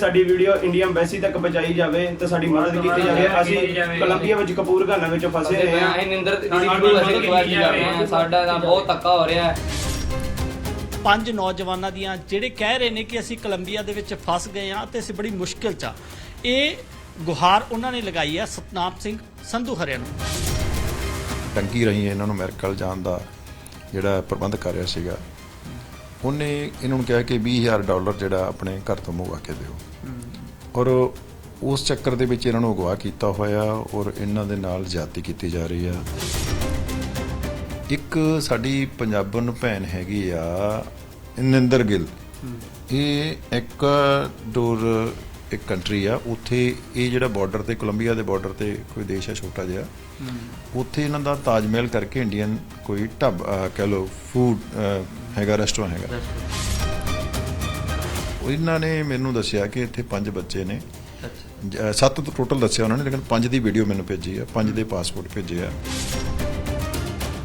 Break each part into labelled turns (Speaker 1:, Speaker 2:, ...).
Speaker 1: ਸਾਡੀ video India embassy ਤੱਕ ਪਹੁੰਚਾਈ ਜਾਵੇ ਤੇ ਸਾਡੀ ਮਦਦ ਕੀਤੀ ਜਾਵੇ। ਅਸੀਂ ਕੋਲੰਬੀਆ ਵਿੱਚ ਕਪੂਰਗਾਨਾ ਵਿੱਚ ਫਸੇ ਹੋਏ ਹਾਂ।
Speaker 2: ਅਸੀਂ ਨਿੰਦਰ ਦੀ ਨੂੰ ਅਸੀਂ ਰਿਕਵੈਸਟ ਕਰ ਰਹੇ ਹਾਂ ਸਾਡਾ ਤਾਂ ਬਹੁਤ ਧੱਕਾ ਹੋ ਰਿਹਾ ਹੈ।
Speaker 3: ਪੰਜ ਨੌਜਵਾਨਾਂ ਦੀਆਂ ਜਿਹੜੇ ਕਹਿ ਰਹੇ ਨੇ ਕਿ ਅਸੀਂ ਕੋਲੰਬੀਆ ਦੇ ਵਿੱਚ ਫਸ ਗਏ ਹਾਂ ਤੇ ਅਸੀਂ ਬੜੀ ਮੁਸ਼ਕਿਲ 'ਚ ਆ ਇਹ ਗੁਹਾਰ ਉਹਨਾਂ ਨੇ ਲਗਾਈ ਹੈ ਸਤਨਾਮ ਸਿੰਘ ਸੰਧੂ ਹਰਿਆਂ ਨੂੰ
Speaker 4: ਟੰਕੀ ਰਹੀ ਇਹਨਾਂ ਨੂੰ ਅਮਰੀਕਾ ਜਾਣ ਦਾ ਜਿਹੜਾ ਪ੍ਰਬੰਧ ਕਰ ਰਿਹਾ ਸੀਗਾ ਉਹਨੇ ਇਹਨਾਂ ਨੂੰ ਕਿਹਾ ਕਿ 20000 ਡਾਲਰ ਜਿਹੜਾ ਆਪਣੇ ਘਰ ਤੋਂ ਮੰਗਵਾ ਕੇ ਦਿਓ। ਔਰ ਉਸ ਚੱਕਰ ਦੇ ਵਿੱਚ ਇਹਨਾਂ ਨੂੰ ਅਗਵਾ ਕੀਤਾ ਹੋਇਆ ਔਰ ਇਹਨਾਂ ਦੇ ਨਾਲ ਜਾਤੀ ਕੀਤੀ ਜਾ ਰਹੀ ਆ। ਇੱਕ ਸਾਡੀ ਪੰਜਾਬਣ ਭੈਣ ਹੈਗੀ ਆ, ਨਿੰਦਰ ਗਿੱਲ। ਇਹ ਇੱਕ ਡੋਰ ਇੱਕ ਕੰਟਰੀ ਆ ਉੱਥੇ ਇਹ ਜਿਹੜਾ ਬਾਰਡਰ ਤੇ ਕੋਲੰਬੀਆ ਦੇ ਬਾਰਡਰ ਤੇ ਕੋਈ ਦੇਸ਼ ਹੈ ਛੋਟਾ ਜਿਹਾ ਉੱਥੇ ਇਹਨਾਂ ਦਾ ਤਾਜ ਮਹਿਲ ਕਰਕੇ ਇੰਡੀਅਨ ਕੋਈ ਢਾਬ ਕਹਿ ਲੋ ਫੂਡ ਹੈਗਾ ਰੈਸਟੋਰੈਂਟ ਹੈਗਾ। ਇਹਨਾਂ ਨੇ ਮੈਨੂੰ ਦੱਸਿਆ ਕਿ ਇੱਥੇ ਪੰਜ ਬੱਚੇ ਨੇ। ਸੱਤ ਤੋਂ ਟੋਟਲ ਦੱਸਿਆ ਉਹਨਾਂ ਨੇ ਲੇਕਿਨ ਪੰਜ ਦੀ ਵੀਡੀਓ ਮੈਨੂੰ ਭੇਜੀ ਆ ਪੰਜ ਦੇ ਪਾਸਪੋਰਟ ਭੇਜੇ ਆ।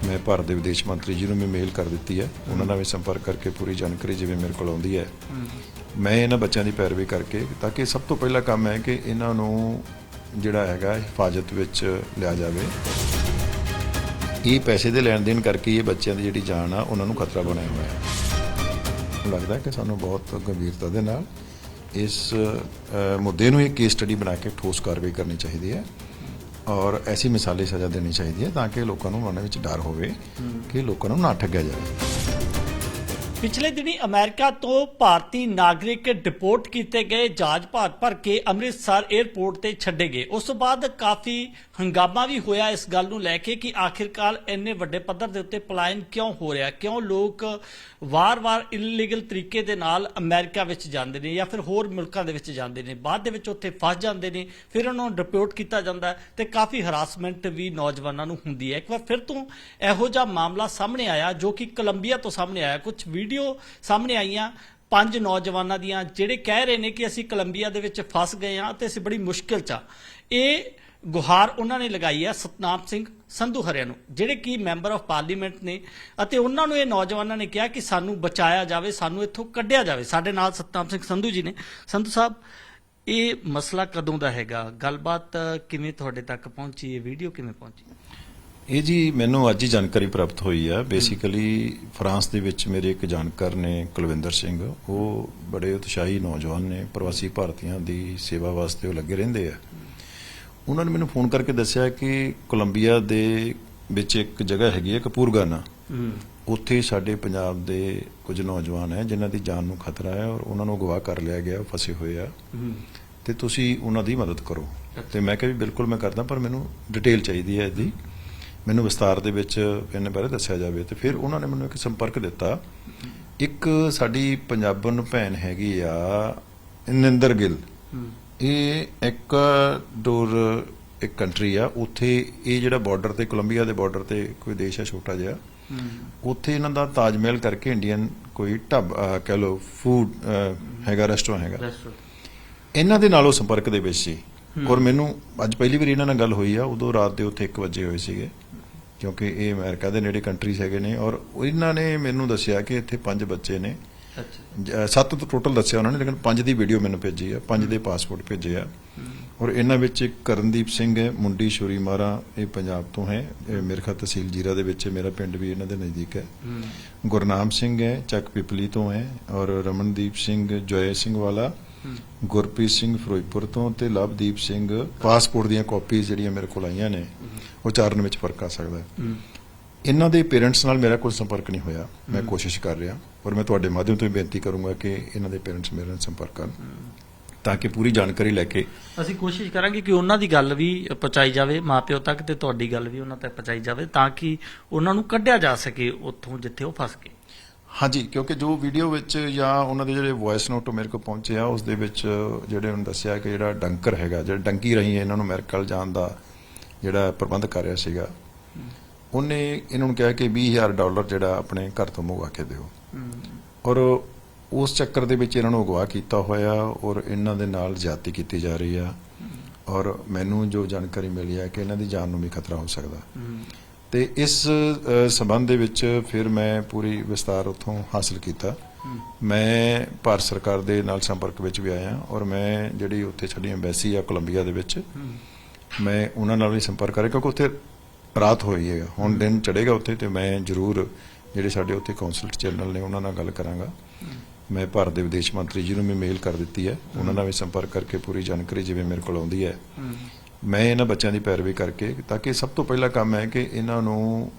Speaker 4: ਮੈਂ ਭਾਰਤ ਦੇ ਵਿਦੇਸ਼ ਮੰਤਰੀ ਜੀ ਨੂੰ ਵੀ ਮੇਲ ਕਰ ਦਿੱਤੀ ਹੈ। ਉਹਨਾਂ ਨਾਲ ਵੀ ਸੰਪਰਕ ਕਰਕੇ ਪੂਰੀ ਜਾਣਕਾਰੀ ਜਿਵੇਂ ਮੇਰੇ ਕੋਲ ਆਉਂਦੀ ਹੈ। ਮੈਂ ਇਹਨਾਂ ਬੱਚਿਆਂ ਦੀ ਪੈਰਵੀ ਕਰਕੇ ਤਾਂ ਕਿ ਸਭ ਤੋਂ ਪਹਿਲਾ ਕੰਮ ਹੈ ਕਿ ਇਹਨਾਂ ਨੂੰ ਜਿਹੜਾ ਹੈਗਾ ਹਿਫਾਜ਼ਤ ਵਿੱਚ ਲਿਆ ਜਾਵੇ। ਇਹ ਪੈਸੇ ਦੇ ਲੈਣ ਦੇਣ ਕਰਕੇ ਇਹ ਬੱਚਿਆਂ ਦੀ ਜਿਹੜੀ ਜਾਨ ਆ ਉਹਨਾਂ ਨੂੰ ਖਤਰਾ ਬਣਿਆ ਹੋਇਆ ਹੈ। ਲੱਗਦਾ ਹੈ ਕਿ ਸਾਨੂੰ ਬਹੁਤ ਗੰਭੀਰਤਾ ਦੇ ਨਾਲ ਇਸ ਮੁੱਦੇ ਨੂੰ ਇੱਕ ਕੇਸ ਸਟੱਡੀ ਬਣਾ ਕੇ ਠੋਸ ਕਾਰਵਾਈ ਕਰਨੀ ਚਾਹੀਦੀ ਹੈ ਔਰ ਐਸੀ ਮਿਸਾਲੀ ਸਜ਼ਾ ਦੇਣੀ ਚਾਹੀਦੀ ਹੈ ਤਾਂ ਕਿ ਲੋਕਾਂ ਨੂੰ ਮਨ ਵਿੱਚ ਡਰ ਹੋਵੇ ਕਿ ਲੋਕਾਂ ਨੂੰ ਨਾ ਠੱਗਿਆ ਜਾਵੇ।
Speaker 3: ਪਿਛਲੇ ਦਿਨੀ ਅਮਰੀਕਾ ਤੋਂ ਭਾਰਤੀ ਨਾਗਰਿਕ ਡਿਪੋਰਟ ਕੀਤੇ ਗਏ ਜਹਾਜ਼ ਭਰ ਭਰ ਕੇ ਅੰਮ੍ਰਿਤਸਰ 에ਅਰਪੋਰਟ ਤੇ ਛੱਡੇ ਗਏ। ਉਸ ਤੋਂ ਬਾਅਦ ਕਾਫੀ ਹੰਗਾਮਾ ਵੀ ਹੋਇਆ ਇਸ ਗੱਲ ਨੂੰ ਲੈ ਕੇ ਕਿ ਆਖਿਰਕਾਰ ਇੰਨੇ ਵੱਡੇ ਪੱਧਰ ਦੇ ਉੱਤੇ ਪਲਾਇਨ ਕਿਉਂ ਹੋ ਰਿਹਾ? ਕਿਉਂ ਲੋਕ ਵਾਰ-ਵਾਰ ਇਲੀਗਲ ਤਰੀਕੇ ਦੇ ਨਾਲ ਅਮਰੀਕਾ ਵਿੱਚ ਜਾਂਦੇ ਨੇ ਜਾਂ ਫਿਰ ਹੋਰ ਮੁਲਕਾਂ ਦੇ ਵਿੱਚ ਜਾਂਦੇ ਨੇ? ਬਾਅਦ ਦੇ ਵਿੱਚ ਉੱਥੇ ਫਸ ਜਾਂਦੇ ਨੇ, ਫਿਰ ਉਹਨਾਂ ਨੂੰ ਡਿਪੋਰਟ ਕੀਤਾ ਜਾਂਦਾ ਤੇ ਕਾਫੀ ਹਰਾਸਮੈਂਟ ਵੀ ਨੌਜਵਾਨਾਂ ਨੂੰ ਹੁੰਦੀ ਹੈ। ਇੱਕ ਵਾਰ ਫਿਰ ਤੋਂ ਇਹੋ ਜਿਹਾ ਮਾਮਲਾ ਸਾਹਮਣੇ ਆਇਆ ਜੋ ਕਿ ਕੋਲੰਬੀਆ ਤੋਂ ਸਾਹਮਣੇ ਆਇਆ। ਕੁਝ ਵੀਡੀਓ ਸਾਹਮਣੇ ਆਈਆਂ, ਪੰਜ ਨੌਜਵਾਨਾਂ ਦੀਆਂ, ਜਿਹੜੇ ਕਹਿ ਰਹੇ ਨੇ ਕਿ ਅਸੀਂ ਕੋਲੰਬੀਆ ਦੇ ਵਿੱਚ ਫਸ ਗਏ ਹਾਂ ਤੇ ਅਸੀਂ ਬੜੀ ਮੁਸ਼ਕਿਲ 'ਚ ਆ। ਇਹ ਗੁਹਾਰ ਉਹਨਾਂ ਨੇ ਲਗਾਈ ਹੈ ਸਤਨਾਮ ਸਿੰਘ ਸੰਧੂ ਹਰਿਆ ਨੂੰ, ਜਿਹੜੇ ਕਿ ਮੈਂਬਰ ਆਫ ਪਾਰਲੀਮੈਂਟ ਨੇ। ਅਤੇ ਉਹਨਾਂ ਨੂੰ ਇਹ ਨੌਜਵਾਨਾਂ ਨੇ ਕਿਹਾ ਕਿ ਸਾਨੂੰ ਬਚਾਇਆ ਜਾਵੇ, ਸਾਨੂੰ ਇੱਥੋਂ ਕੱਢਿਆ ਜਾਵੇ। ਸਾਡੇ ਨਾਲ ਸਤਨਾਮ ਸਿੰਘ ਸੰਧੂ ਜੀ ਨੇ। ਸੰਧੂ ਸਾਹਿਬ, ਇਹ ਮਸਲਾ ਕਦੋਂ ਦਾ ਹੈਗਾ? ਗੱਲਬਾਤ ਕਿਵੇਂ ਤੁਹਾਡੇ ਤੱਕ ਪਹੁੰਚੀ? ਇਹ ਵੀਡੀਓ ਕਿਵੇਂ ਪਹੁੰਚੀ?
Speaker 4: ਇਹ ਜੀ ਮੈਨੂੰ ਅੱਜ ਹੀ ਜਾਣਕਾਰੀ ਪ੍ਰਾਪਤ ਹੋਈ ਆ। ਬੇਸਿਕਲੀ ਫਰਾਂਸ ਦੇ ਵਿੱਚ ਮੇਰੇ ਇੱਕ ਜਾਣਕਾਰ ਨੇ ਕੁਲਵਿੰਦਰ ਸਿੰਘ ਉਹ ਬੜੇ ਉਤਸ਼ਾਹੀ ਨੌਜਵਾਨ ਨੇ ਪ੍ਰਵਾਸੀ ਭਾਰਤੀਆਂ ਦੀ ਸੇਵਾ ਵਾਸਤੇ ਉਹ ਲੱਗੇ ਰਹਿੰਦੇ ਆ। ਉਹਨਾਂ ਨੇ ਮੈਨੂੰ ਫੋਨ ਕਰਕੇ ਦੱਸਿਆ ਕਿ ਕੋਲੰਬੀਆ ਦੇ ਵਿੱਚ ਇੱਕ ਜਗ੍ਹਾ ਹੈਗੀ ਹੈ ਕਪੂਰਗਾਨਾ। ਉੱਥੇ ਸਾਡੇ ਪੰਜਾਬ ਦੇ ਕੁਝ ਨੌਜਵਾਨ ਹੈ ਜਿਨ੍ਹਾਂ ਦੀ ਜਾਨ ਨੂੰ ਖਤਰਾ ਹੈ ਔਰ ਉਹਨਾਂ ਨੂੰ ਅਗਵਾ ਕਰ ਲਿਆ ਗਿਆ ਫਸੇ ਹੋਏ ਆ। ਤੇ ਤੁਸੀਂ ਉਹਨਾਂ ਦੀ ਮਦਦ ਕਰੋ। ਤੇ ਮੈਂ ਕਿਹਾ ਵੀ ਬਿਲਕੁਲ ਮੈਂ ਕਰਦਾ ਪਰ ਮੈਨੂੰ ਡਿਟੇਲ ਚਾਹੀਦੀ ਹੈ ਇਹਦੀ। ਮੈਨੂੰ ਵਿਸਤਾਰ ਦੇ ਵਿੱਚ ਇਹਨੇ ਬਾਰੇ ਦੱਸਿਆ ਜਾਵੇ ਤੇ ਫਿਰ ਉਹਨਾਂ ਨੇ ਮੈਨੂੰ ਇੱਕ ਸੰਪਰਕ ਦਿੱਤਾ। ਇੱਕ ਸਾਡੀ ਪੰਜਾਬਣ ਭੈਣ ਹੈਗੀ ਆ ਨਿੰਦਰ ਗਿੱਲ। ਇਹ ਇੱਕ ਡੋਰ ਇੱਕ ਕੰਟਰੀ ਆ ਉੱਥੇ ਇਹ ਜਿਹੜਾ ਬਾਰਡਰ ਤੇ ਕੋਲੰਬੀਆ ਦੇ ਬਾਰਡਰ ਤੇ ਕੋਈ ਦੇਸ਼ ਹੈ ਛੋਟਾ ਜਿਹਾ ਉੱਥੇ ਇਹਨਾਂ ਦਾ ਤਾਜ ਮਹਿਲ ਕਰਕੇ ਇੰਡੀਅਨ ਕੋਈ ਢਾਬ ਕਹਿ ਲੋ ਫੂਡ ਹੈਗਾ ਰੈਸਟੋਰੈਂਟ ਹੈਗਾ। ਇਹਨਾਂ ਦੇ ਨਾਲ ਉਹ ਸੰਪਰਕ ਦੇ ਵਿੱਚ ਸੀ। ਔਰ ਮੈਨੂੰ ਅੱਜ ਪਹਿਲੀ ਵਾਰ ਇਹਨਾਂ ਨਾਲ ਗੱਲ ਹੋਈ ਆ ਉਦੋਂ ਰਾਤ ਦੇ ਉੱਥੇ 1 ਵਜੇ ਹੋਏ ਸੀਗੇ ਕਿਉਂਕਿ ਇਹ ਅਮਰੀਕਾ ਦੇ ਨੇੜੇ ਕੰਟਰੀਜ਼ ਹੈਗੇ ਨੇ ਔਰ ਇਹਨਾਂ ਨੇ ਮੈਨੂੰ ਦੱਸਿਆ ਕਿ ਇੱਥੇ ਪੰਜ ਬੱਚੇ ਨੇ। ਸੱਤ ਤੋਂ ਟੋਟਲ ਦੱਸਿਆ ਉਹਨਾਂ ਨੇ ਲੇਕਿਨ ਪੰਜ ਦੀ ਵੀਡੀਓ ਮੈਨੂੰ ਭੇਜੀ ਆ ਪੰਜ ਦੇ ਪਾਸਪੋਰਟ ਭੇਜੇ ਆ। ਔਰ ਇਹਨਾਂ ਵਿੱਚ ਕਰਨਦੀਪ ਸਿੰਘ ਹੈ ਮੁੰਡੀ ਸ਼ੁਰੀ ਮਾਰਾ ਇਹ ਪੰਜਾਬ ਤੋਂ ਹੈ। ਇਹ ਮੇਰੇ ਖਿਆਲ ਤਹਿਸੀਲ ਜੀਰਾ ਦੇ ਵਿੱਚ ਮੇਰਾ ਪਿੰਡ ਵੀ ਇਹਨਾਂ ਦੇ ਨਜ਼ਦੀਕ ਹੈ। ਗੁਰਨਾਮ ਸਿੰਘ ਹੈ ਚੱਕ ਪਿਪਲੀ ਤੋਂ ਹੈ। ਔਰ ਰਮਨਦੀਪ ਸਿੰਘ ਜੋਏ ਸਿੰਘ ਵਾਲਾ ਗੁਰਪ੍ਰੀਤ ਸਿੰਘ ਫਿਰੋਜ਼ਪੁਰ ਤੋਂ ਤੇ ਲਵਦੀਪ ਸਿੰਘ ਪਾਸਪੋਰਟ ਦੀਆਂ ਕਾਪੀਜ਼ ਜਿਹੜੀਆਂ ਮੇਰੇ ਕੋਲ ਆਈਆਂ ਨੇ ਉਚਾਰਨ ਵਿੱਚ ਫ਼ਰਕ ਆ ਸਕਦਾ ਹੈ। ਇਹਨਾਂ ਦੇ ਪੇਰੈਂਟਸ ਨਾਲ ਮੇਰਾ ਕੋਈ ਸੰਪਰਕ ਨਹੀਂ ਹੋਇਆ। ਮੈਂ ਕੋਸ਼ਿਸ਼ ਕਰ ਰਿਹਾ ਔਰ ਮੈਂ ਤੁਹਾਡੇ ਮਾਧਿਅਮ ਤੋਂ ਹੀ ਬੇਨਤੀ ਕਰੂੰਗਾ ਕਿ ਇਹਨਾਂ ਦੇ ਪੇਰੈਂਟਸ ਮੇਰੇ ਨਾਲ ਸੰਪਰਕ ਕਰਨ ਤਾਂ ਕਿ ਪੂਰੀ ਜਾਣਕਾਰੀ ਲੈ ਕੇ
Speaker 3: ਅਸੀਂ ਕੋਸ਼ਿਸ਼ ਕਰਾਂਗੇ ਕਿ ਉਹਨਾਂ ਦੀ ਗੱਲ ਵੀ ਪਹੁੰਚਾਈ ਜਾਵੇ ਮਾਪਿਓ ਤੱਕ ਤੇ ਤੁਹਾਡੀ ਗੱਲ ਵੀ ਉਹਨਾਂ ਤੱਕ ਪਹੁੰਚਾਈ ਜਾਵੇ ਤਾਂ ਕਿ ਉਹਨਾਂ ਨੂੰ ਕੱਢਿਆ ਜਾ ਸਕੇ ਉੱਥੋਂ ਜਿੱਥੇ ਉਹ ਫਸ ਗਏ।
Speaker 4: ਹਾਂਜੀ ਕਿਉਂਕਿ ਜੋ ਵੀਡੀਓ ਵਿੱਚ ਜਾਂ ਉਹਨਾਂ ਦੇ ਜਿਹੜੇ ਵੌਇਸ ਨੋਟ ਮੇਰੇ ਕੋਲ ਪਹੁੰਚੇ ਆ ਉਸ ਦੇ ਵਿੱਚ ਜਿਹੜੇ ਉਹਨੇ ਦੱਸਿਆ ਕਿ ਜਿਹੜਾ ਡੰਕਰ ਹੈਗਾ ਜਿਹੜਾ ਡੰਕੀ ਰਹੀ ਇਹਨਾਂ ਨੂੰ ਅਮਰੀਕਾ ਜਾਣ ਦਾ ਜਿਹੜਾ ਪ੍ਰਬੰਧ ਕਰ ਰਿਹਾ ਸੀਗਾ ਉਹਨੇ ਇਹਨਾਂ ਨੂੰ ਕਿਹਾ ਕਿ 20000 ਡਾਲਰ ਜਿਹੜਾ ਆਪਣੇ ਘਰ ਤੋਂ ਮੰਗਵਾ ਕੇ ਦਿਓ। ਔਰ ਉਸ ਚੱਕਰ ਦੇ ਵਿੱਚ ਇਹਨਾਂ ਨੂੰ ਅਗਵਾ ਕੀਤਾ ਹੋਇਆ ਔਰ ਇਹਨਾਂ ਦੇ ਨਾਲ ਜ਼ਿਆਦਤੀ ਕੀਤੀ ਜਾ ਰਹੀ ਆ। ਔਰ ਮੈਨੂੰ ਜੋ ਜਾਣਕਾਰੀ ਮਿਲੀ ਹੈ ਕਿ ਇਹਨਾਂ ਦੀ ਜਾਨ ਨੂੰ ਵੀ ਖਤਰਾ ਹੋ ਸਕਦਾ। ਤੇ ਇਸ ਸੰਬੰਧ ਦੇ ਵਿੱਚ ਫਿਰ ਮੈਂ ਪੂਰੀ ਵਿਸਤਾਰ ਉੱਥੋਂ ਹਾਸਲ ਕੀਤਾ। ਮੈਂ ਭਾਰਤ ਸਰਕਾਰ ਦੇ ਨਾਲ ਸੰਪਰਕ ਵਿੱਚ ਵੀ ਆਇਆ ਔਰ ਮੈਂ ਜਿਹੜੀ ਉੱਥੇ ਸਾਡੀ ਐਮਬੈਸੀ ਆ ਕੋਲੰਬੀਆ ਦੇ ਵਿੱਚ ਮੈਂ ਉਹਨਾਂ ਨਾਲ ਵੀ ਸੰਪਰਕ ਕਰਿਆ ਕਿਉਂਕਿ ਉੱਥੇ ਰਾਤ ਹੋਈ ਹੈ। ਹੁਣ ਦਿਨ ਚੜੇਗਾ ਉੱਥੇ ਤੇ ਮੈਂ ਜ਼ਰੂਰ ਜਿਹੜੇ ਸਾਡੇ ਉੱਥੇ ਕੌਂਸਲਟ ਜਨਰਲ ਨੇ ਉਹਨਾਂ ਨਾਲ ਗੱਲ ਕਰਾਂਗਾ। ਮੈਂ ਭਾਰਤ ਦੇ ਵਿਦੇਸ਼ ਮੰਤਰੀ ਜੀ ਨੂੰ ਵੀ ਮੇਲ ਕਰ ਦਿੱਤੀ ਹੈ। ਉਹਨਾਂ ਨਾਲ ਵੀ ਸੰਪਰਕ ਕਰਕੇ ਪੂਰੀ ਜਾਣਕਾਰੀ ਜਿਵੇਂ ਮੇਰੇ ਕੋਲ ਆਉਂਦੀ ਹੈ। ਮੈਂ ਇਹਨਾਂ ਬੱਚਿਆਂ ਦੀ ਪੈਰਵੀ ਕਰਕੇ ਤਾਂ ਕਿ ਸਭ ਤੋਂ ਪਹਿਲਾ ਕੰਮ ਹੈ ਕਿ ਇਹਨਾਂ ਨੂੰ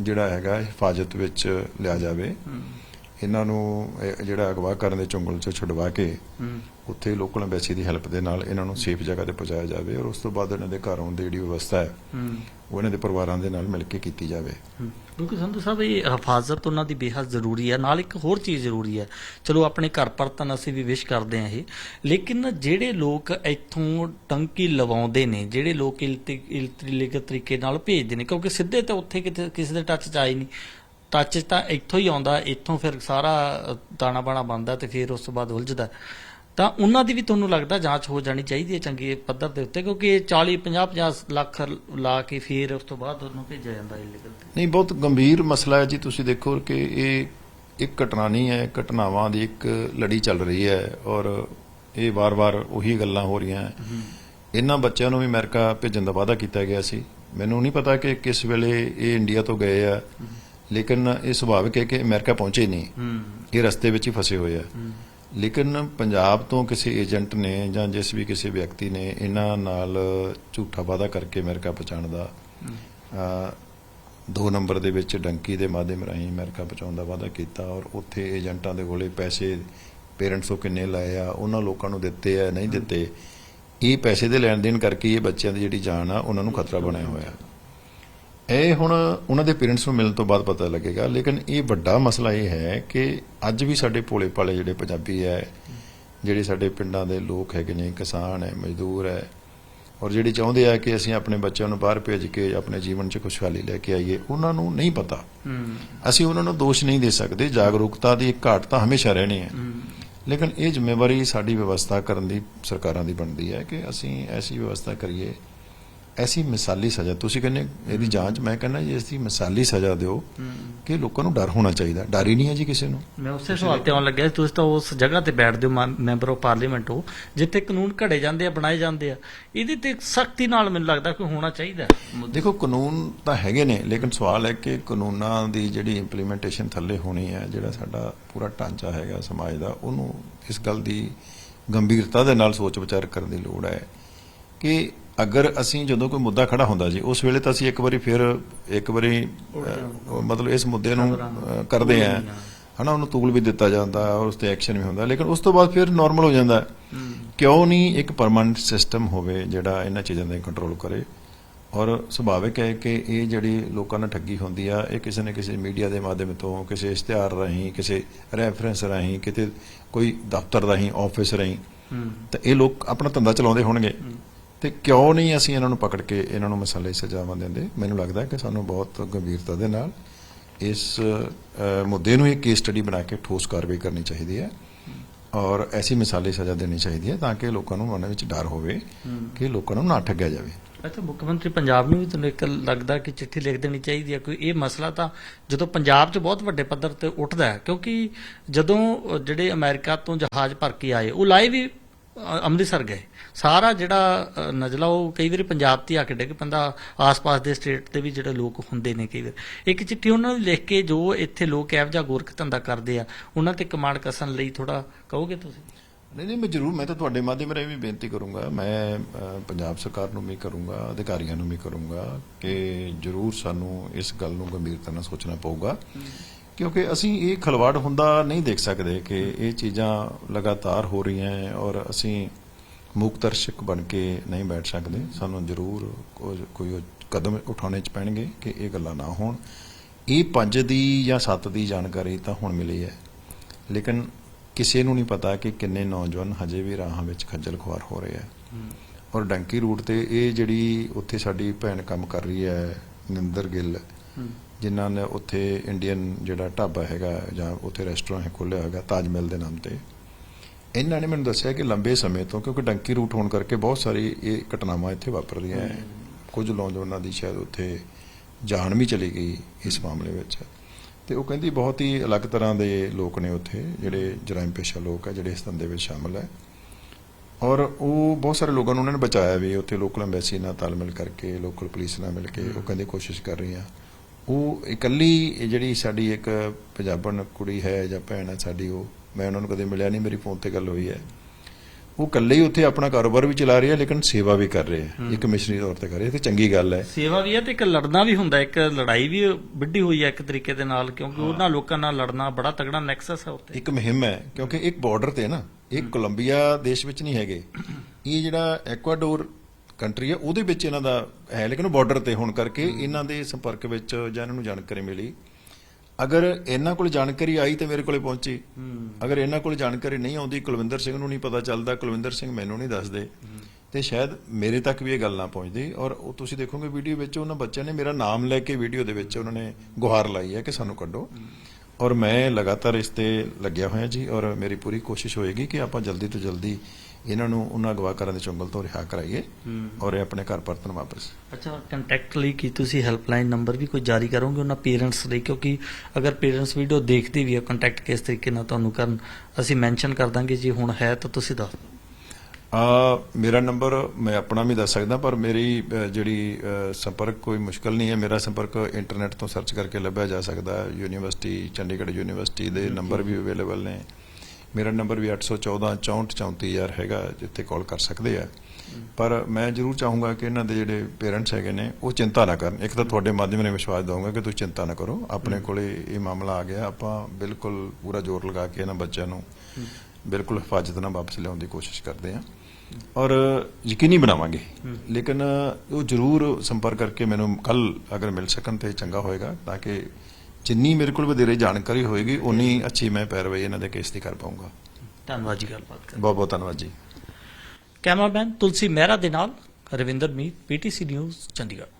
Speaker 4: ਜਿਹੜਾ ਹੈਗਾ ਹਿਫਾਜ਼ਤ ਵਿੱਚ ਲਿਆ ਜਾਵੇ। ਇਹਨਾਂ ਨੂੰ ਜਿਹੜਾ ਅਗਵਾ ਕਰਨ ਦੇ ਚੁੰਗਲ ਚੋਂ ਛੁਡਵਾ ਕੇ ਉੱਥੇ ਲੋਕਲ ਐਮਬੈਸੀ ਦੀ ਹੈਲਪ ਦੇ ਨਾਲ ਇਹਨਾਂ ਨੂੰ ਸੇਫ ਜਗ੍ਹਾ ਤੇ ਪਹੁੰਚਾਇਆ ਜਾਵੇ ਔਰ ਉਸ ਤੋਂ ਬਾਅਦ ਇਹਨਾਂ ਦੇ ਘਰ ਆਉਣ ਦੀ ਜਿਹੜੀ ਵਿਵਸਥਾ ਹੈ ਉਹ ਇਹਨਾਂ ਦੇ ਪਰਿਵਾਰਾਂ ਦੇ ਨਾਲ ਮਿਲ ਕੇ ਕੀਤੀ ਜਾਵੇ।
Speaker 3: ਕਿਉਂਕਿ ਸੰਧੂ ਸਾਹਿਬ ਇਹ ਹਿਫਾਜ਼ਤ ਉਹਨਾਂ ਦੀ ਬੇਹੱਦ ਜ਼ਰੂਰੀ ਹੈ। ਨਾਲ ਇੱਕ ਹੋਰ ਚੀਜ਼ ਜ਼ਰੂਰੀ ਹੈ। ਚਲੋ ਆਪਣੇ ਘਰ ਪਰਤਨ ਅਸੀਂ ਵੀ ਵਿਸ਼ ਕਰਦੇ ਹਾਂ ਇਹ। ਲੇਕਿਨ ਜਿਹੜੇ ਲੋਕ ਇੱਥੋਂ ਟੰਕੀ ਲਵਾਉਂਦੇ ਨੇ ਜਿਹੜੇ ਲੋਕ ਇਲਤਰੀਲਿਕ ਤਰੀਕੇ ਨਾਲ ਭੇਜਦੇ ਨੇ ਕਿਉਂਕਿ ਸਿੱਧੇ ਤਾਂ ਉੱਥੇ ਕਿਤੇ ਕਿਸੇ ਦੇ ਟੱਚ 'ਚ ਆਏ ਨਹੀਂ। ਟੱਚ ਤਾਂ ਇੱਥੋਂ ਹੀ ਆਉਂਦਾ ਇੱਥੋਂ ਫਿਰ ਸਾਰਾ ਦਾਣਾ ਬਾਣਾ ਬਣਦਾ ਤੇ ਫਿਰ ਉਸ ਤੋਂ ਬਾਅਦ ਉਲਝਦਾ। ਤਾਂ ਉਹਨਾਂ ਦੀ ਵੀ ਤੁਹਾਨੂੰ ਲੱਗਦਾ ਜਾਂਚ ਹੋ ਜਾਣੀ ਚਾਹੀਦੀ ਹੈ ਚੰਗੇ ਪੱਧਰ ਦੇ ਉੱਤੇ? ਕਿਉਂਕਿ ਇਹ 40 50 50 ਲੱਖ ਲਾ ਕੇ ਫਿਰ ਉਸ ਤੋਂ ਬਾਅਦ ਉਹਨੂੰ ਭੇਜਿਆ ਜਾਂਦਾ ਇਲੀਗਲ ਤੇ।
Speaker 4: ਨਹੀਂ ਬਹੁਤ ਗੰਭੀਰ ਮਸਲਾ ਹੈ ਜੀ। ਤੁਸੀਂ ਦੇਖੋ ਕਿ ਇਹ ਇੱਕ ਘਟਨਾ ਨਹੀਂ ਹੈ ਘਟਨਾਵਾਂ ਦੀ ਇੱਕ ਲੜੀ ਚੱਲ ਰਹੀ ਹੈ ਔਰ ਇਹ ਵਾਰ-ਵਾਰ ਉਹੀ ਗੱਲਾਂ ਹੋ ਰਹੀਆਂ ਇਹਨਾਂ ਬੱਚਿਆਂ ਨੂੰ ਵੀ ਅਮਰੀਕਾ ਭੇਜਣ ਦਾ ਵਾਅਦਾ ਕੀਤਾ ਗਿਆ ਸੀ। ਮੈਨੂੰ ਨਹੀਂ ਪਤਾ ਕਿ ਕਿਸ ਵੇਲੇ ਇਹ ਇੰਡੀਆ ਤੋਂ ਗਏ ਆ। ਲੇਕਿਨ ਇਹ ਸੁਭਾਵਿਕ ਹੈ ਕਿ ਅਮਰੀਕਾ ਪਹੁੰਚੇ ਨਹੀਂ। ਇਹ ਰਸਤੇ ਵਿੱਚ ਹੀ ਫਸੇ ਹੋਏ ਆ। ਲੇਕਿਨ ਪੰਜਾਬ ਤੋਂ ਕਿਸੇ ਏਜੰਟ ਨੇ ਜਾਂ ਜਿਸ ਵੀ ਕਿਸੇ ਵਿਅਕਤੀ ਨੇ ਇਹਨਾਂ ਨਾਲ ਝੂਠਾ ਵਾਅਦਾ ਕਰਕੇ ਅਮਰੀਕਾ ਪਹੁੰਚਾਉਣ ਦਾ ਦੋ ਨੰਬਰ ਦੇ ਵਿੱਚ ਡੰਕੀ ਦੇ ਮਾਧਿਅਮ ਰਾਹੀਂ ਅਮਰੀਕਾ ਪਹੁੰਚਾਉਣ ਦਾ ਵਾਅਦਾ ਕੀਤਾ ਔਰ ਉੱਥੇ ਏਜੰਟਾਂ ਦੇ ਕੋਲੇ ਪੈਸੇ ਪੇਰੈਂਟਸ ਤੋਂ ਕਿੰਨੇ ਲਏ ਆ ਉਹਨਾਂ ਲੋਕਾਂ ਨੂੰ ਦਿੱਤੇ ਆ ਨਹੀਂ ਦਿੱਤੇ। ਇਹ ਪੈਸੇ ਦੇ ਲੈਣ ਦੇਣ ਕਰਕੇ ਇਹ ਬੱਚਿਆਂ ਦੀ ਜਿਹੜੀ ਜਾਨ ਆ ਉਹਨਾਂ ਨੂੰ ਖਤਰਾ ਬਣਿਆ ਹੋਇਆ। ਇਹ ਹੁਣ ਉਹਨਾਂ ਦੇ ਪੇਰੈਂਟਸ ਨੂੰ ਮਿਲਣ ਤੋਂ ਬਾਅਦ ਪਤਾ ਲੱਗੇਗਾ ਲੇਕਿਨ ਇਹ ਵੱਡਾ ਮਸਲਾ ਇਹ ਹੈ ਕਿ ਅੱਜ ਵੀ ਸਾਡੇ ਭੋਲੇ ਭਾਲੇ ਜਿਹੜੇ ਪੰਜਾਬੀ ਹੈ ਜਿਹੜੇ ਸਾਡੇ ਪਿੰਡਾਂ ਦੇ ਲੋਕ ਹੈਗੇ ਨੇ ਕਿਸਾਨ ਹੈ ਮਜ਼ਦੂਰ ਹੈ ਔਰ ਜਿਹੜੀ ਚਾਹੁੰਦੇ ਆ ਕਿ ਅਸੀਂ ਆਪਣੇ ਬੱਚਿਆਂ ਨੂੰ ਬਾਹਰ ਭੇਜ ਕੇ ਆਪਣੇ ਜੀਵਨ 'ਚ ਖੁਸ਼ਹਾਲੀ ਲੈ ਕੇ ਆਈਏ ਉਹਨਾਂ ਨੂੰ ਨਹੀਂ ਪਤਾ। ਅਸੀਂ ਉਹਨਾਂ ਨੂੰ ਦੋਸ਼ ਨਹੀਂ ਦੇ ਸਕਦੇ ਜਾਗਰੂਕਤਾ ਦੀ ਘਾਟ ਤਾਂ ਹਮੇਸ਼ਾ ਰਹਿਣੀ ਹੈ। ਲੇਕਿਨ ਇਹ ਜ਼ਿੰਮੇਵਾਰੀ ਸਾਡੀ ਵਿਵਸਥਾ ਕਰਨ ਦੀ ਸਰਕਾਰਾਂ ਦੀ ਬਣਦੀ ਹੈ ਕਿ ਅਸੀਂ ਐਸੀ ਵਿਵਸਥਾ ਕਰੀਏ ਐਸੀ ਮਿਸਾਲੀ ਸਜ਼ਾ ਤੁਸੀਂ ਕਹਿੰਦੇ ਇਹਦੀ ਜਾਂਚ ਮੈਂ ਕਹਿੰਦਾ ਜੀ ਐਸੀ ਮਿਸਾਲੀ ਸਜ਼ਾ ਦਿਓ ਕਿ ਲੋਕਾਂ ਨੂੰ ਡਰ ਹੋਣਾ ਚਾਹੀਦਾ। ਡਰ ਹੀ ਨਹੀਂ ਹੈ ਜੀ ਕਿਸੇ ਨੂੰ।
Speaker 3: ਮੈਂ ਉਸੇ ਸਵਾਲ ਤੇ ਆਉਣ ਲੱਗਿਆ ਤੁਸੀਂ ਤਾਂ ਉਸ ਜਗ੍ਹਾ ਤੇ ਬੈਠਦੇ ਹੋ ਮੈਂਬਰ ਆਫ ਪਾਰਲੀਮੈਂਟ ਹੋ ਜਿੱਥੇ ਕਾਨੂੰਨ ਘੜੇ ਜਾਂਦੇ ਆ ਬਣਾਏ ਜਾਂਦੇ ਆ। ਇਹਦੇ ਤੇ ਸਖਤੀ ਨਾਲ ਮੈਨੂੰ ਲੱਗਦਾ ਕਿ ਹੋਣਾ ਚਾਹੀਦਾ।
Speaker 4: ਦੇਖੋ ਕਾਨੂੰਨ ਤਾਂ ਹੈਗੇ ਨੇ ਲੇਕਿਨ ਸਵਾਲ ਹੈ ਕਿ ਕਾਨੂੰਨਾਂ ਦੀ ਜਿਹੜੀ ਇੰਪਲੀਮੈਂਟੇਸ਼ਨ ਥੱਲੇ ਹੋਣੀ ਹੈ ਜਿਹੜਾ ਸਾਡਾ ਪੂਰਾ ਢਾਂਚਾ ਹੈਗਾ ਸਮਾਜ ਦਾ ਉਹਨੂੰ ਇਸ ਗੱਲ ਦੀ ਗੰਭੀਰਤਾ ਦੇ ਨਾਲ ਸੋਚ ਵਿਚਾਰ ਕਰਨ ਦੀ ਲੋੜ ਹੈ ਕਿ ਅਗਰ ਅਸੀਂ ਜਦੋਂ ਕੋਈ ਮੁੱਦਾ ਖੜਾ ਹੁੰਦਾ ਜੀ ਉਸ ਵੇਲੇ ਤਾਂ ਅਸੀਂ ਇੱਕ ਵਾਰੀ ਫਿਰ ਇੱਕ ਵਾਰੀ ਮਤਲਬ ਇਸ ਮੁੱਦੇ ਨੂੰ ਕਰਦੇ ਆ ਹਨਾ ਉਹਨੂੰ ਤੂਲ ਵੀ ਦਿੱਤਾ ਜਾਂਦਾ ਔਰ ਉਸ ਤੇ ਐਕਸ਼ਨ ਵੀ ਹੁੰਦਾ। ਲੇਕਿਨ ਉਸ ਤੋਂ ਬਾਅਦ ਫਿਰ ਨਾਰਮਲ ਹੋ ਜਾਂਦਾ। ਕਿਉਂ ਨਹੀਂ ਇੱਕ ਪਰਮਾਨੈਂਟ ਸਿਸਟਮ ਹੋਵੇ ਜਿਹੜਾ ਇਹਨਾਂ ਚੀਜ਼ਾਂ ਦੇ ਕੰਟਰੋਲ ਕਰੇ? ਔਰ ਸੁਭਾਵਿਕ ਹੈ ਕਿ ਇਹ ਜਿਹੜੀ ਲੋਕਾਂ ਨਾਲ ਠੱਗੀ ਹੁੰਦੀ ਆ ਇਹ ਕਿਸੇ ਨਾ ਕਿਸੇ ਮੀਡੀਆ ਦੇ ਮਾਧਿਅਮ ਤੋਂ ਕਿਸੇ ਇਸ਼ਤਿਹਾਰ ਰਾਹੀਂ ਕਿਸੇ ਰੈਫਰੈਂਸ ਰਾਹੀਂ ਕਿਤੇ ਕੋਈ ਦਫ਼ਤਰ ਰਾਹੀਂ ਆਫਿਸ ਰਾਹੀਂ ਤਾਂ ਇਹ ਲੋਕ ਆਪਣਾ ਧੰਦਾ ਚਲਾਉਂਦੇ ਹੋਣਗੇ। ਤੇ ਕਿਉਂ ਨਹੀਂ ਅਸੀਂ ਇਹਨਾਂ ਨੂੰ ਪਕੜ ਕੇ ਇਹਨਾਂ ਨੂੰ ਮਸਾਲੇ ਸਜ਼ਾਵਾਂ ਦਿੰਦੇ? ਮੈਨੂੰ ਲੱਗਦਾ ਹੈ ਕਿ ਸਾਨੂੰ ਬਹੁਤ ਗੰਭੀਰਤਾ ਦੇ ਨਾਲ ਇਸ ਮੁੱਦੇ ਨੂੰ ਇੱਕ ਕੇਸ ਸਟੱਡੀ ਬਣਾ ਕੇ ਠੋਸ ਕਾਰਵਾਈ ਕਰਨੀ ਚਾਹੀਦੀ ਹੈ ਔਰ ਐਸੀ ਮਿਸਾਲੀ ਸਜ਼ਾ ਦੇਣੀ ਚਾਹੀਦੀ ਹੈ ਤਾਂ ਕਿ ਲੋਕਾਂ ਨੂੰ ਮਨ ਵਿੱਚ ਡਰ ਹੋਵੇ ਕਿ ਲੋਕਾਂ ਨੂੰ ਨਾ ਠੱਗਿਆ ਜਾਵੇ।
Speaker 3: ਅੱਛਾ ਮੁੱਖ ਮੰਤਰੀ ਪੰਜਾਬ ਨੂੰ ਵੀ ਤੁਹਾਨੂੰ ਇੱਕ ਲੱਗਦਾ ਕਿ ਚਿੱਠੀ ਲਿਖ ਦੇਣੀ ਚਾਹੀਦੀ ਹੈ। ਕੋਈ ਇਹ ਮਸਲਾ ਤਾਂ ਜਦੋਂ ਪੰਜਾਬ 'ਚ ਬਹੁਤ ਵੱਡੇ ਪੱਧਰ ਤੇ ਉੱਠਦਾ ਹੈ ਕਿਉਂਕਿ ਜਦੋਂ ਜਿਹੜੇ ਅਮਰੀਕਾ ਤੋਂ ਜਹਾਜ਼ ਭਰ ਕੇ ਆਏ ਉਹ ਲਾਏ ਵੀ ਅੰਮ੍ਰਿਤਸਰ ਗਏ। ਸਾਰਾ ਜਿਹੜਾ ਨਜ਼ਲਾ ਉਹ ਕਈ ਵਾਰੀ ਪੰਜਾਬ ਤੇ ਆ ਕੇ ਡਿੱਗ ਪੈਂਦਾ, ਆਸ-ਪਾਸ ਦੇ ਸਟੇਟ ਤੇ ਵੀ ਜਿਹੜੇ ਲੋਕ ਹੁੰਦੇ ਨੇ ਕਈ ਵਾਰ। ਇੱਕ ਚਿੱਠੀ ਉਹਨਾਂ ਨੂੰ ਲਿਖ ਕੇ ਜੋ ਇੱਥੇ ਲੋਕ ਇਹੋ ਜਿਹਾ ਗੋਰਖ ਧੰਦਾ ਕਰਦੇ ਆ, ਉਹਨਾਂ ਤੇ ਕਮਾਂਡ ਕਸਣ ਲਈ ਥੋੜਾ ਕਹੋਗੇ ਤੁਸੀਂ?
Speaker 4: ਨਹੀਂ ਨਹੀਂ, ਮੈਂ ਜ਼ਰੂਰ, ਮੈਂ ਤਾਂ ਤੁਹਾਡੇ ਮਾਧਿਅਮ ਰਾਹੀਂ ਵੀ ਬੇਨਤੀ ਕਰੂੰਗਾ। ਮੈਂ ਪੰਜਾਬ ਸਰਕਾਰ ਨੂੰ ਵੀ ਕਰੂੰਗਾ, ਅਧਿਕਾਰੀਆਂ ਨੂੰ ਵੀ ਕਰੂੰਗਾ ਕਿ ਜ਼ਰੂਰ ਸਾਨੂੰ ਇਸ ਗੱਲ ਨੂੰ ਗੰਭੀਰਤਾ ਨਾਲ ਸੋਚਣਾ ਪਊਗਾ। ਕਿਉਂਕਿ ਅਸੀਂ ਇਹ ਖਲਵਾੜ ਹੁੰਦਾ ਨਹੀਂ ਦੇਖ ਸਕਦੇ ਕਿ ਇਹ ਚੀਜ਼ਾਂ ਲਗਾਤਾਰ ਹੋ ਰਹੀਆਂ ਔਰ ਅਸੀਂ ਮੂਕ ਦਰਸ਼ਕ ਬਣ ਕੇ ਨਹੀਂ ਬੈਠ ਸਕਦੇ। ਸਾਨੂੰ ਜ਼ਰੂਰ ਕੋਈ ਕਦਮ ਉਠਾਉਣੇ ਚ ਪੈਣਗੇ ਕਿ ਇਹ ਗੱਲਾਂ ਨਾ ਹੋਣ। ਇਹ ਪੰਜ ਦੀ ਜਾਂ ਸੱਤ ਦੀ ਜਾਣਕਾਰੀ ਤਾਂ ਹੁਣ ਮਿਲੀ ਹੈ। ਲੇਕਿਨ ਕਿਸੇ ਨੂੰ ਨਹੀਂ ਪਤਾ ਕਿ ਕਿੰਨੇ ਨੌਜਵਾਨ ਹਜੇ ਵੀ ਰਾਹਾਂ ਵਿੱਚ ਖੱਜਲ ਖੁਆਰ ਹੋ ਰਹੇ ਆ ਔਰ ਡੰਕੀ ਰੂਟ ਤੇ ਇਹ ਜਿਹੜੀ ਉੱਥੇ ਸਾਡੀ ਭੈਣ ਕੰਮ ਕਰ ਰਹੀ ਹੈ ਨਿੰਦਰ ਗਿੱਲ ਜਿਨ੍ਹਾਂ ਨੇ ਉੱਥੇ ਇੰਡੀਅਨ ਜਿਹੜਾ ਢਾਬਾ ਹੈਗਾ ਜਾਂ ਉੱਥੇ ਰੈਸਟੋਰੈਂਟ ਹੈ ਖੋਲ੍ਹਿਆ ਹੈਗਾ, ਤਾਜ ਮਹਿਲ ਦੇ ਨਾਮ ਤੇ। ਇਹਨਾਂ ਨੇ ਮੈਨੂੰ ਦੱਸਿਆ ਕਿ ਲੰਬੇ ਸਮੇਂ ਤੋਂ, ਕਿਉਂਕਿ ਡੰਕੀ ਰੂਟ ਹੋਣ ਕਰਕੇ ਬਹੁਤ ਸਾਰੀ ਇਹ ਘਟਨਾਵਾਂ ਇੱਥੇ ਵਾਪਰਦੀਆਂ ਹੈ। ਕੁਝ ਨੌਜਵਾਨਾਂ ਦੀ ਸ਼ਾਇਦ ਉੱਥੇ ਜਾਨ ਵੀ ਚਲੀ ਗਈ ਇਸ ਮਾਮਲੇ ਵਿੱਚ। ਤੇ ਉਹ ਕਹਿੰਦੀ ਬਹੁਤ ਹੀ ਅਲੱਗ ਤਰ੍ਹਾਂ ਦੇ ਲੋਕ ਨੇ ਉੱਥੇ, ਜਿਹੜੇ ਜਰਾਇਮ ਪੇਸ਼ਾ ਲੋਕ ਆ ਜਿਹੜੇ ਇਸ ਧੰਦੇ ਵਿੱਚ ਸ਼ਾਮਲ ਹੈ। ਔਰ ਉਹ ਬਹੁਤ ਸਾਰੇ ਲੋਕਾਂ ਨੂੰ ਉਹਨਾਂ ਨੇ ਬਚਾਇਆ ਵੀ ਉੱਥੇ ਲੋਕਲ ਐਮਬੈਸੀ ਨਾਲ ਤਾਲਮੇਲ ਕਰਕੇ ਲੋਕਲ ਪੁਲਿਸ ਨਾਲ ਮਿਲ ਕੇ ਉਹ ਕਹਿੰਦੇ ਕੋਸ਼ਿਸ਼ ਕਰ ਰਹੀ ਆ ਉਹ ਇਕੱਲੀ ਜਿਹੜੀ ਸਾਡੀ ਇੱਕ ਪੰਜਾਬਣ ਕੁੜੀ ਹੈ ਜਾਂ ਭੈਣ ਹੈ ਸਾਡੀ ਉਹ ਮੈਂ ਉਹਨਾਂ ਨੂੰ ਕਦੇ ਮਿਲਿਆ ਨਹੀਂ ਮੇਰੀ ਫੋਨ ਤੇ ਗੱਲ ਹੋਈ ਹੈ। ਉਹ ਇਕੱਲੇ ਹੀ ਉੱਥੇ ਆਪਣਾ ਕਾਰੋਬਾਰ ਵੀ ਚਲਾ ਰਹੀ ਹੈ ਲੇਕਿਨ ਸੇਵਾ ਵੀ ਕਰ ਰਹੇ ਹੈ। ਇੱਕ ਮਿਸ਼ਨਰੀ ਤੌਰ ਤੇ ਕਰ ਰਹੀ ਹੈ ਤੇ ਚੰਗੀ ਗੱਲ ਹੈ।
Speaker 3: ਸੇਵਾ ਵੀ ਹੈ ਤੇ ਇੱਕ ਲੜਨਾ ਵੀ ਹੁੰਦਾ ਇੱਕ ਲੜਾਈ ਵੀ ਵਿੱਢੀ ਹੋਈ ਹੈ ਇੱਕ ਤਰੀਕੇ ਦੇ ਨਾਲ ਕਿਉਂਕਿ ਉਹਨਾਂ ਲੋਕਾਂ ਨਾਲ ਲੜਨਾ ਬੜਾ ਤਗੜਾ ਨੈਕਸਸ ਹੈ ਉੱਤੇ
Speaker 4: ਇੱਕ ਮੁਹਿੰਮ ਹੈ ਕਿਉਂਕਿ ਇੱਕ ਬਾਰਡਰ ਤੇ ਨਾ ਇਹ ਕੋਲੰਬੀਆ ਦੇਸ਼ ਵਿੱਚ ਨਹੀਂ ਹੈਗੇ। ਇਹ ਜਿਹੜਾ ਐਕਵਾਡੋਰ ਕੰਟਰੀ ਹੈ ਉਹਦੇ ਵਿੱਚ ਇਹਨਾਂ ਦਾ ਹੈ ਲੇਕਿਨ ਬਾਰਡਰ ਤੇ ਹੋਣ ਕਰਕੇ ਇਹਨਾਂ ਦੇ ਸੰਪਰਕ ਵਿੱਚ ਜਾਂ ਇਹਨਾਂ ਨੂੰ ਜਾਣਕਾਰੀ ਮਿਲੀ। ਅਗਰ ਇਹਨਾਂ ਕੋਲ ਜਾਣਕਾਰੀ ਆਈ ਤੇ ਮੇਰੇ ਕੋਲੇ ਪਹੁੰਚੀ। ਅਗਰ ਇਹਨਾਂ ਕੋਲ ਜਾਣਕਾਰੀ ਨਹੀਂ ਆਉਂਦੀ ਕੁਲਵਿੰਦਰ ਸਿੰਘ ਨੂੰ ਨਹੀਂ ਪਤਾ ਚੱਲਦਾ ਕੁਲਵਿੰਦਰ ਸਿੰਘ ਮੈਨੂੰ ਨਹੀਂ ਦੱਸਦੇ। ਤੇ ਸ਼ਾਇਦ ਮੇਰੇ ਤੱਕ ਵੀ ਇਹ ਗੱਲ ਨਾ ਪਹੁੰਚਦੀ। ਔਰ ਉਹ ਤੁਸੀਂ ਦੇਖੋਗੇ ਵੀਡੀਓ ਵਿੱਚ ਉਹਨਾਂ ਬੱਚਿਆਂ ਨੇ ਮੇਰਾ ਨਾਮ ਲੈ ਕੇ ਵੀਡੀਓ ਦੇ ਵਿੱਚ ਉਹਨਾਂ ਨੇ ਗੁਹਾਰ ਲਾਈ ਹੈ ਕਿ ਸਾਨੂੰ ਕੱਢੋ। ਔਰ ਮੈਂ ਲਗਾਤਾਰ ਇਸ ਤੇ ਲੱਗਿਆ ਹੋਇਆ ਜੀ ਔਰ ਮੇਰੀ ਪੂਰੀ ਕੋਸ਼ਿਸ਼ ਹੋਏਗੀ ਕਿ ਆਪਾਂ ਜਲਦੀ ਤੋਂ ਜਲਦੀ ਇਹਨਾਂ ਨੂੰ ਉਹਨਾਂ ਅਗਵਾਕਾਰਾਂ ਦੇ ਚੁੰਗਲ ਤੋਂ ਰਿਹਾ ਕਰਾਈਏ ਔਰ ਇਹ ਆਪਣੇ ਘਰ ਪਰਤਣ ਵਾਪਸ।
Speaker 3: ਅੱਛਾ ਕੰਟੈਕਟ ਲਈ ਕੀ ਤੁਸੀਂ ਹੈਲਪਲਾਈਨ ਨੰਬਰ ਵੀ ਕੋਈ ਜਾਰੀ ਕਰੋਗੇ ਉਹਨਾਂ ਪੇਰੈਂਟਸ ਲਈ? ਕਿਉਂਕਿ ਅਗਰ ਪੇਰੈਂਟਸ ਵੀਡੀਓ ਦੇਖਦੇ ਵੀ ਆ ਕੰਟੈਕਟ ਕਿਸ ਤਰੀਕੇ ਨਾਲ ਤੁਹਾਨੂੰ ਕਰਨ ਅਸੀਂ ਮੈਂਸ਼ਨ ਕਰ ਦਾਂਗੇ ਜੇ ਹੁਣ ਹੈ ਤਾਂ ਤੁਸੀਂ ਦੱਸ ਦਿਓ।
Speaker 4: ਆ ਮੇਰਾ ਨੰਬਰ ਮੈਂ ਆਪਣਾ ਵੀ ਦੱਸ ਸਕਦਾ ਪਰ ਮੇਰੀ ਜਿਹੜੀ ਸੰਪਰਕ ਕੋਈ ਮੁਸ਼ਕਲ ਨਹੀਂ ਹੈ। ਮੇਰਾ ਸੰਪਰਕ ਇੰਟਰਨੈਟ ਤੋਂ ਸਰਚ ਕਰਕੇ ਲੱਭਿਆ ਜਾ ਸਕਦਾ। ਹੈ ਯੂਨੀਵਰਸਿਟੀ ਚੰਡੀਗੜ੍ਹ ਯੂਨੀਵਰਸਿਟੀ ਦੇ ਨੰਬਰ ਵੀ ਅਵੇਲੇਬਲ ਨੇ। ਮੇਰਾ ਨੰਬਰ ਵੀ 814 64 34000 ਹੈਗਾ ਜਿੱਥੇ ਕਾਲ ਕਰ ਸਕਦੇ ਆ। ਪਰ ਮੈਂ ਜ਼ਰੂਰ ਚਾਹੂੰਗਾ ਕਿ ਇਹਨਾਂ ਦੇ ਜਿਹੜੇ ਪੇਰੈਂਟਸ ਹੈਗੇ ਨੇ ਉਹ ਚਿੰਤਾ ਨਾ ਕਰਨ। ਇੱਕ ਤਾਂ ਤੁਹਾਡੇ ਮਾਧਿਅਮ ਨਾਲ ਵਿਸ਼ਵਾਸ ਦਊਂਗਾ ਕਿ ਤੁਸੀਂ ਚਿੰਤਾ ਨਾ ਕਰੋ। ਆਪਣੇ ਕੋਲੇ ਇਹ ਮਾਮਲਾ ਆ ਗਿਆ। ਆਪਾਂ ਬਿਲਕੁਲ ਪੂਰਾ ਜ਼ੋਰ ਲਗਾ ਕੇ ਇਹਨਾਂ ਬੱਚਿਆਂ ਨੂੰ ਬਿਲਕੁਲ ਹਿਫਾਜ਼ਤ ਨਾਲ ਵਾਪਸ ਲਿਆਉਣ ਦੀ ਕੋਸ਼ਿਸ਼ ਕਰਦੇ ਹਾਂ। ਔਰ ਯਕੀਨੀ ਬਣਾਵਾਂਗੇ। ਲੇਕਿਨ ਉਹ ਜ਼ਰੂਰ ਸੰਪਰਕ ਕਰਕੇ ਮੈਨੂੰ ਕੱਲ ਅਗਰ ਮਿਲ ਸਕਣ ਤੇ ਚੰਗਾ ਹੋਏਗਾ ਤਾਂ ਕਿ ਜਿੰਨੀ ਮੇਰੇ ਕੋਲ ਵਧੇਰੇ ਜਾਣਕਾਰੀ ਹੋਏਗੀ ਉਨੀ ਅੱਛੀ ਮੈਂ ਪੈਰਵਾਈ ਇਹਨਾਂ ਦੇ ਕੇਸ ਦੀ ਕਰ ਪਾਊਂਗਾ।
Speaker 3: ਧੰਨਵਾਦ ਜੀ ਗੱਲਬਾਤ
Speaker 4: ਬਹੁਤ ਬਹੁਤ ਧੰਨਵਾਦ ਜੀ।
Speaker 3: ਕੈਮਰਾਮੈਨ ਤੁਲਸੀ ਮਹਿਰਾ ਦੇ ਨਾਲ ਰਵਿੰਦਰ ਮੀਤ ਪੀਟੀਸੀ ਨਿਊਜ਼ ਚੰਡੀਗੜ੍ਹ।